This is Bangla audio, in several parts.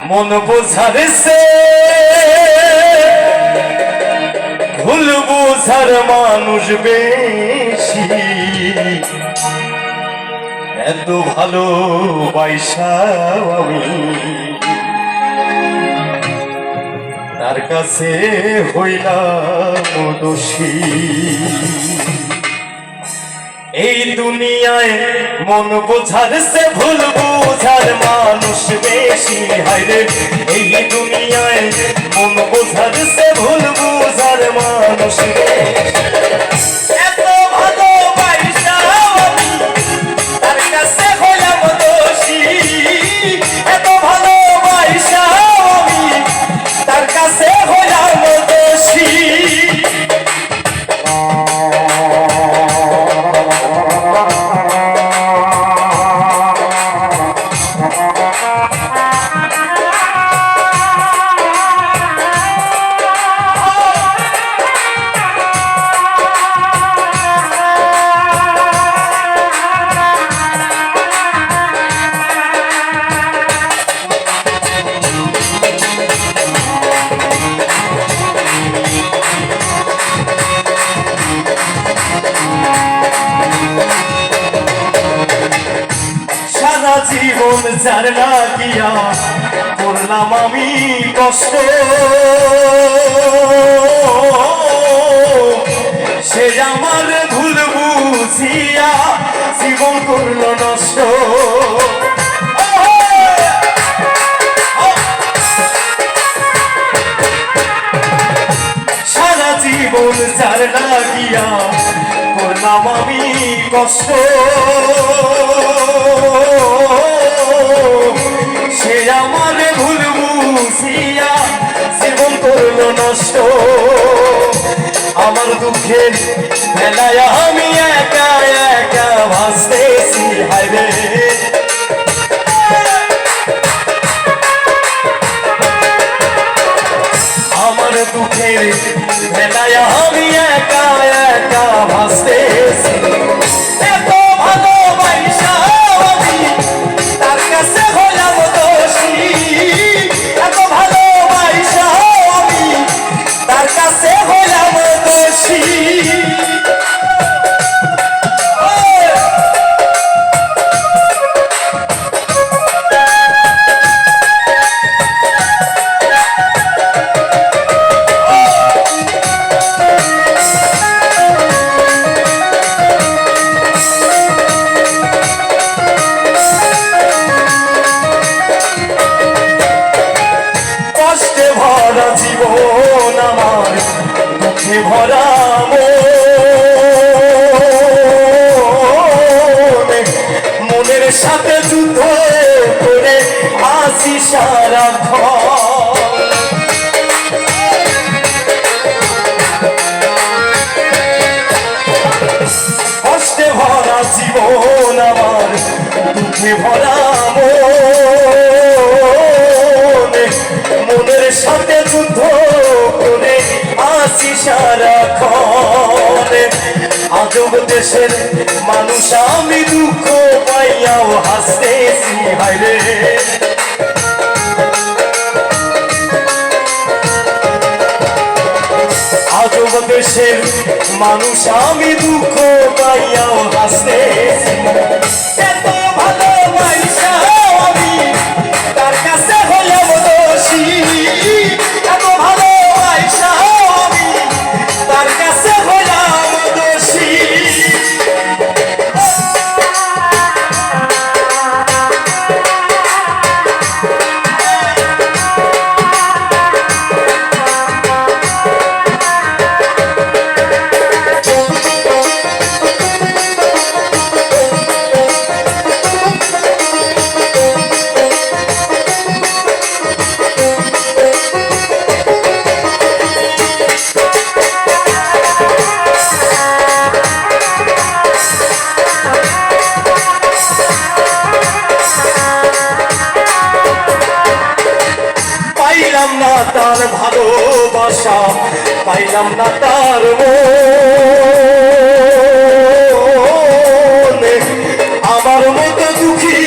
মন বোঝার সে ভুল বোঝার মানুষ বেশি। এত ভালো পয়সা আমি। তার কাছে হইলাম দোষী। এই দুনিয়ায় মন বোঝার সে ভুল বোঝার মানুষ বেশি হাইরে এই দুনিয়ায় মন বোঝার সে ভুল বোঝার মানুষ বেশি। জীবন যার লাগিয়া করলাম আমি কষ্ট। সে আমার ভুল বুঝিয়া জীবন করল নষ্ট। সারা জীবন যার লাগিয়া করলাম আমি কষ্ট। সে আমার ভুল বুঝিয়া জীবন করল নষ্ট। আমার দুঃখের বেলায় আমি একা একা আমার দুঃখের বেলায় আমি একা জীবন আমার দুঃখে ভরা মন। মনের সাথে যুদ্ধ করে আসি সারা কষ্টে ভরা জীবন আমার দুঃখে ভরা আজব দেশের মানুষ, আমি দুঃখ পাইয়াও হাসতেছি হাইরে আজব দেশের মানুষ, আমি দুঃখ পাইয়াও হাসতেছি। এত ভালোবাসা পাইলাম না তার আমার মতো দুঃখী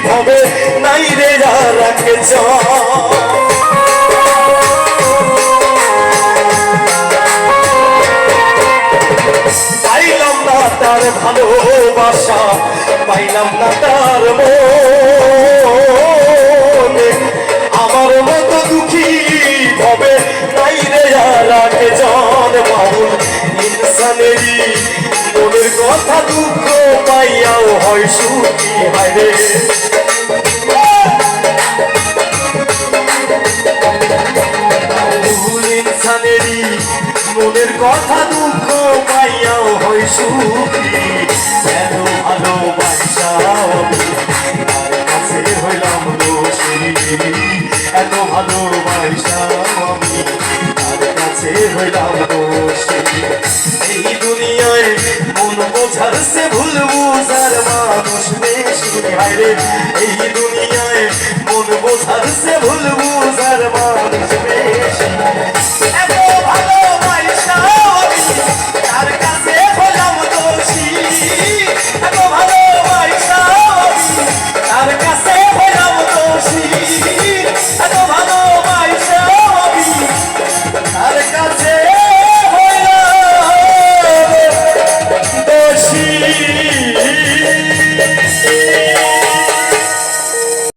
ভাবে নাই রে রাখে পাইলাম না তার ভালোবাসা, পাইলাম না তার মন। আমার মতো দুঃখী ইনসানেরই মনের কথা দুঃখ পাইয়াও হয় সুখী হয় বোঝার সে ভুল বুঝার মানুষ বেশি হাইরে এই দুনিয়ায় মন বোঝার সে ভুল বুঝার মানুষ বেশি